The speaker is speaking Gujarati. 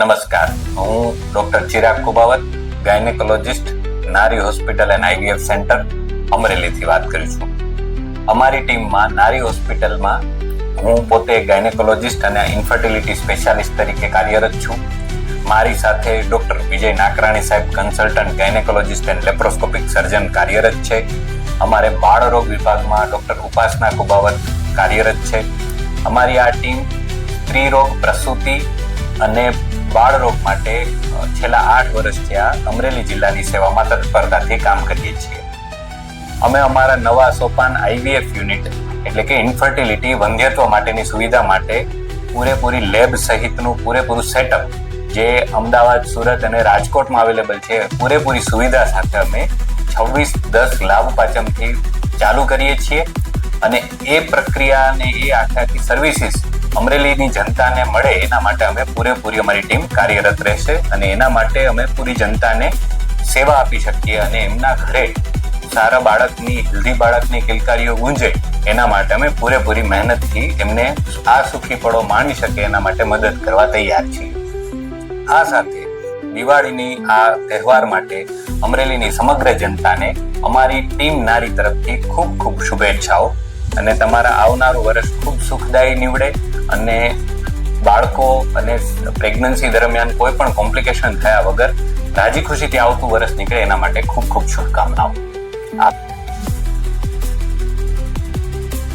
નમસ્કાર. હું doctor Chirag Kubavat, gynaecologist, Nari hospital and IVF centre, અમરેલીથી વાત કરું છું. અમારી ટીમમાં નારી હોસ્પિટલમાં હું પોતે ગાયનેકોલોજિસ્ટ અને ઇન્ફર્ટિલિટી સ્પેશિયાલિસ્ટ તરીકે કાર્યરત છું. મારી સાથે ડૉક્ટર વિજય નાકરાણી સાહેબ, consultant, gynaecologist and laparoscopic surgeon કાર્યરત છે. અમારે બાળરોગ વિભાગમાં ડૉક્ટર ઉપાસના કુબાવત કાર્યરત છે. અમારી આ ટીમ સ્ત્રીરોગ પ્રસૂતિ અને બાળરોગ માટે છેલ્લા આઠ વર્ષથી આ અમરેલી જિલ્લાની સેવામાં તત્પરતાથી કામ કરીએ છીએ. અમે અમારા નવા સોપાન આઈવીએફ યુનિટ, એટલે કે ઇન્ફર્ટિલિટી, વંધ્યત્વ માટેની સુવિધા માટે પૂરેપૂરી લેબ સહિતનું પૂરેપૂરું સેટઅપ, જે અમદાવાદ, સુરત અને રાજકોટમાં અવેલેબલ છે, પૂરેપૂરી સુવિધા સાથે અમે છવ્વીસ, દસ લાભ પાચમથી ચાલુ કરીએ છીએ. અને એ પ્રક્રિયા અને એ આખી આખી સર્વિસીસ અમરેલીની જનતાને મળે, એના માટે અમે પૂરેપૂરી અમારી ટીમ કાર્યરત રહેશે અને એના માટે અમે પૂરી જનતાને સેવા આપી શકીએ અને એમના ઘરે સારા બાળકની હેલ્ધી બાળકની કિલકારીઓ ગુંજે, એના માટે અમે પૂરેપૂરી મહેનતથી એમને આ સુખી પળો માણી શકે, એના માટે મદદ કરવા તૈયાર છીએ. આ સાથે દિવાળીની આ તહેવાર માટે અમરેલીની સમગ્ર જનતાને અમારી ટીમ નારી તરફથી ખૂબ ખૂબ શુભેચ્છાઓ અને તમારા આવનારું વર્ષ ખૂબ સુખદાયી નીવડે. અને બાળકો અને પ્રેગ્નન્સી દરમિયાન કોઈ પણ કોમ્પ્લિકેશન થયા વગર રાજી ખુશીથી આવતું વર્ષ નીકળે એના માટે ખૂબ ખૂબ શુભકામનાઓ. આપ